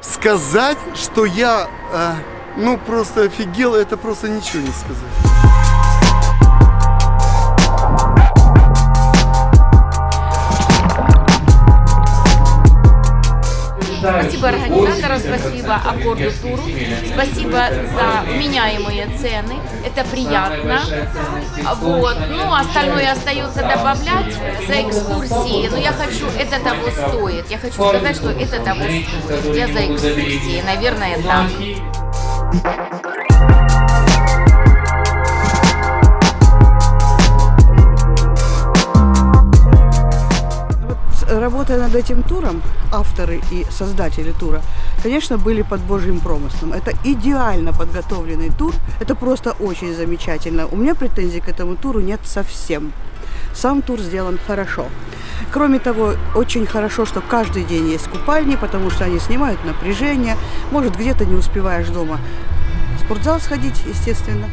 Сказать, что я, а, ну, просто офигел, это просто ничего не сказать. Спасибо организаторам, спасибо Аккорду Туру, спасибо за меняемые цены, это приятно. Вот. Ну, остальное остается добавлять за экскурсии. Но я хочу, это того стоит. Я хочу сказать, что это того стоит. Я за экскурсии, наверное, так. Работая над этим туром, авторы и создатели тура, конечно, были под Божьим промыслом. Это идеально подготовленный тур, это просто очень замечательно. У меня претензий к этому туру нет совсем. Сам тур сделан хорошо. Кроме того, очень хорошо, что каждый день есть купальни, потому что они снимают напряжение. Может, где-то не успеваешь дома в спортзал сходить, естественно.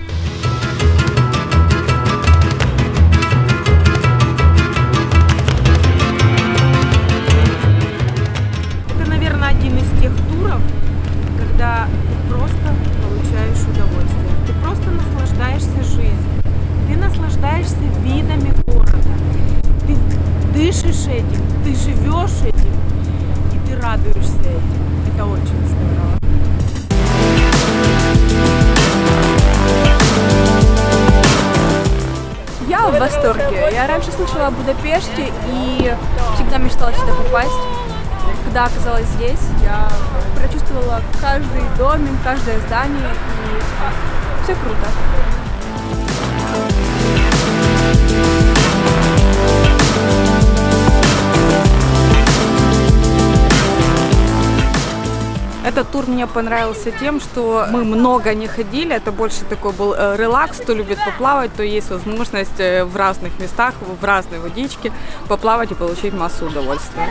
Наслаждаешься жизнью. Ты наслаждаешься видами города. Ты дышишь этим, ты живешь этим, и ты радуешься этим. Это очень здорово. Я в восторге. Я раньше слышала о Будапеште и всегда мечтала сюда попасть. Когда оказалась здесь, я прочувствовала каждый домик, каждое здание и все круто. Этот тур мне понравился тем, что мы много не ходили, это больше такой был э, релакс, кто любит поплавать, то есть возможность э, в разных местах, в разной водичке поплавать и получить массу удовольствия.